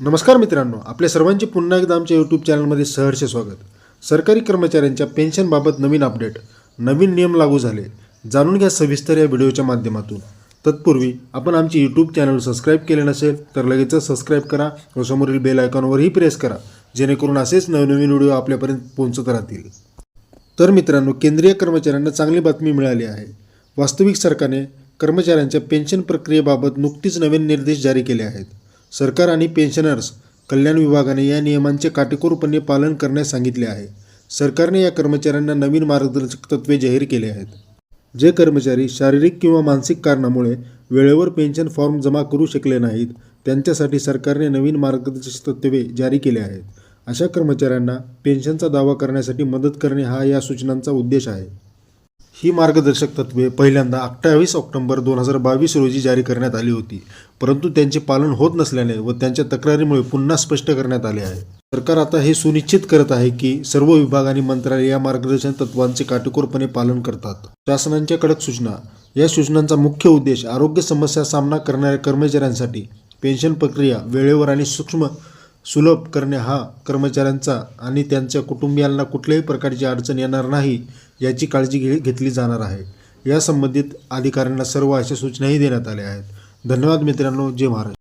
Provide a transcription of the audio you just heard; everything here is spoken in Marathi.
नमस्कार मित्रांनो आपल्या सर्वांचे पुन्हा एकदा आमच्या यूट्यूब चॅनलमध्ये सहर्ष स्वागत. सरकारी कर्मचाऱ्यांच्या पेन्शनबाबत नवीन अपडेट नवीन नियम लागू झाले. जाणून घ्या सविस्तर या व्हिडिओच्या माध्यमातून. तत्पूर्वी आपण आमचे यूट्यूब चॅनल सबस्क्राईब केले नसेल तर लगेचच सबस्क्राईब करा व समोरील बेल आयकॉनवरही प्रेस करा जेणेकरून असेच नवनवीन व्हिडिओ आपल्यापर्यंत पोहोचत राहतील. तर मित्रांनो केंद्रीय कर्मचाऱ्यांना चांगली बातमी मिळाली आहे. वास्तविक सरकारने कर्मचाऱ्यांच्या पेन्शन प्रक्रियेबाबत नुकतीच नवीन निर्देश जारी केले आहेत. सरकार आणि पेन्शनर्स कल्याण विभागाने या नियमांचे काटेकोरपणे पालन करण्यास सांगितले आहे. सरकारने या कर्मचाऱ्यांना नवीन मार्गदर्शक तत्त्वे जाहीर केले आहेत. जे कर्मचारी शारीरिक किंवा मानसिक कारणामुळे वेळेवर पेन्शन फॉर्म जमा करू शकले नाहीत त्यांच्यासाठी सरकारने नवीन मार्गदर्शक तत्त्वे जारी केले आहेत. अशा कर्मचाऱ्यांना पेन्शनचा दावा करण्यासाठी मदत करणे हा या सूचनांचा उद्देश आहे. ही मार्गदर्शक तत्वे पहिल्यांदा अठ्ठावीस ऑक्टोबर दोन हजार बावीस रोजी जारी करण्यात आली होती. परंतु त्यांचे पालन होत नसल्याने व त्यांच्या तक्रारीमुळे पुन्हा स्पष्ट करण्यात आले आहे. सरकार आता हे सुनिश्चित करत आहे की सर्व विभाग आणि मंत्रालय या मार्गदर्शन तत्वांचे काटेकोरपणे पालन करतात. शासनांच्या कडक सूचना. या सूचनांचा मुख्य उद्देश आरोग्य समस्या सामना करणाऱ्या कर्मचाऱ्यांसाठी पेन्शन प्रक्रिया वेळेवर आणि सूक्ष्म सुलभ करणे हा कर्मचाऱ्यांचा आणि त्यांच्या कुटुंबियांना कुठल्याही प्रकारची अडचण येणार नाही याची काळजी घे घेतली जाणार आहे. या संबंधित अधिकाऱ्यांना सर्व अशा सूचनाही देण्यात आल्या आहेत. धन्यवाद मित्रांनो. जय महाराष्ट्र.